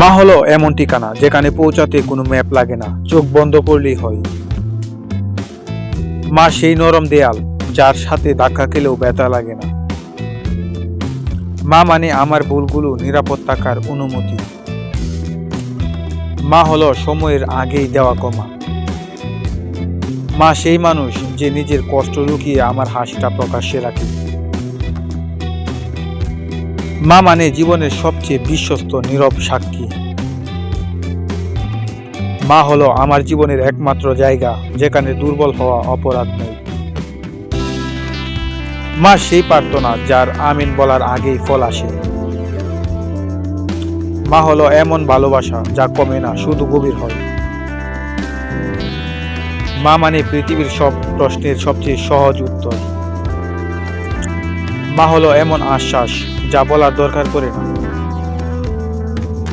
মা হলো এমন ঠিকানা যেখানে পৌঁছাতে কোনো ম্যাপ লাগে না, চোখ বন্ধ করলেই হয়। মা সেই নরম দেয়াল, যার সাথে ধাক্কা খেলেও ব্যথা লাগে না। মা মানে আমার ভুলগুলো নিরাপদ থাকার অনুমতি। মা হলো সময়ের আগেই দেওয়া কমা মা সেই মানুষ যে নিজের কষ্ট লুকিয়ে আমার হাসিটা প্রকাশ্যে রাখে। মা মানে জীবনের সবচেয়ে বিশ্বস্ত নীরব সাক্ষী। মা হলো আমার জীবনের একমাত্র জায়গা, যেখানে দুর্বল হওয়া অপরাধ নেই। মা সেই প্রার্থনা যার আমিন বলার আগেই ফল আসে। মা হলো এমন ভালোবাসা যা কমে না, শুধু গভীর হয়। মা মানে পৃথিবীর সব প্রশ্নের সবচেয়ে সহজ উত্তর। মা হলো এমন আশ্বাস যা বলার দরকার পড়ে না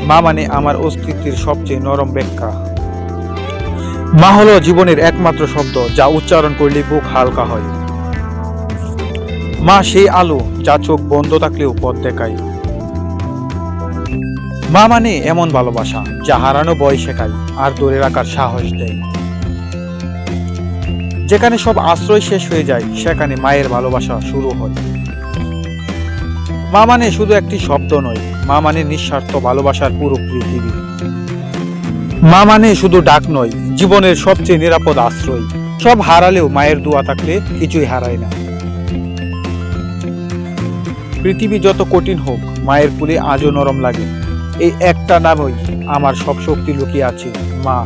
মা মানে আমার অস্তিত্বের সবচেয়ে নরম ব্যাখ্যা। মা হলো জীবনের একমাত্র শব্দ যা উচ্চারণ করলে বুক হালকা হয়। মা সেই আলো যা চোখ বন্ধ থাকলেও পথ দেখায়। মা মানে এমন ভালোবাসা যা হারানো বয় শেখায় আর ধরে রাখার সাহস দেয়। যেখানে সব আশ্রয় শেষ হয়ে যায়, সেখানে মায়ের ভালোবাসা শুরু হয়। মা মানে শুধু একটি শব্দ নয়, মা মানে নিঃস্বার্থ ভালোবাসার পুরো পৃথিবী। মা মানে শুধু ডাক নয়, জীবনের সবচেয়ে নিরাপদ আশ্রয়। সব হারালেও মায়ের দোয়া থাকলে কিছুই হারায় না। পৃথিবী যত কঠিন হোক, মায়ের কুলে আজও নরম লাগে। এই একটা নামই আমার সব শক্তি লুকিয়ে আছে, মা।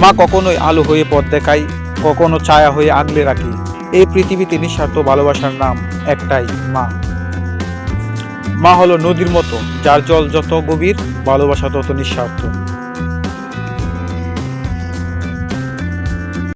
মা কখনোই আলো হয়ে পথ দেখায়, কখনো ছায়া হয়ে আগলে রাখি। এই পৃথিবীতে নিঃস্বার্থ ভালোবাসার নাম একটাই মা। মা হলো নদীর মতো, যার জল যত গভীর, ভালোবাসা তত নিঃস্বার্থ।